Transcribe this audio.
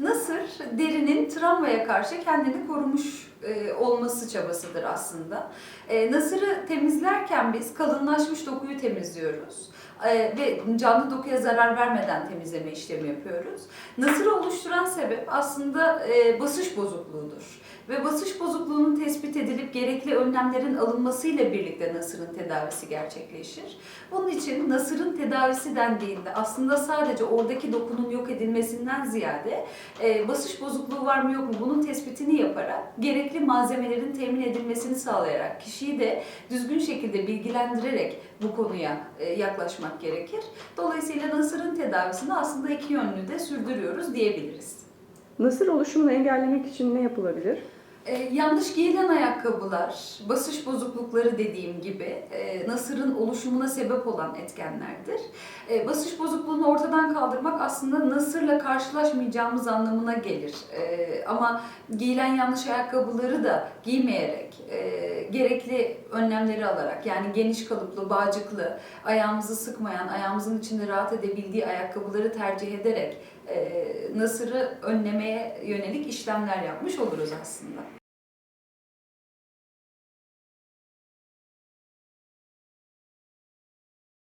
Nasır, derinin travmaya karşı kendini korumuş e, olması çabasıdır aslında. E, nasırı temizlerken biz kalınlaşmış dokuyu temizliyoruz. E, ve canlı dokuya zarar vermeden temizleme işlemi yapıyoruz. Nasırı oluşturan sebep aslında basış bozukluğudur. Ve basış bozukluğunun tespit edilip gerekli önlemlerin alınmasıyla birlikte nasırın tedavisi gerçekleşir. Bunun için nasırın tedavisi dendiğinde aslında sadece oradaki dokunun yok edilmesinden ziyade e, basış bozukluğu var mı yok mu bunun tespitini yaparak gerekli malzemelerin temin edilmesini sağlayarak kişiyi de düzgün şekilde bilgilendirerek bu konuya e, yaklaşmak gerekir. Dolayısıyla nasırın tedavisini aslında iki yönlü de sürdürüyoruz diyebiliriz. Nasır oluşumunu engellemek için ne yapılabilir? Ee, yanlış giyilen ayakkabılar, basış bozuklukları dediğim gibi e, nasırın oluşumuna sebep olan etkenlerdir. E, basış bozukluğunu ortadan kaldırmak aslında nasırla karşılaşmayacağımız anlamına gelir. E, ama giyilen yanlış ayakkabıları da giymeyerek, e, gerekli önlemleri alarak yani geniş kalıplı, bağcıklı, ayağımızı sıkmayan, ayağımızın içinde rahat edebildiği ayakkabıları tercih ederek e, nasırı önlemeye yönelik işlemler yapmış oluruz aslında.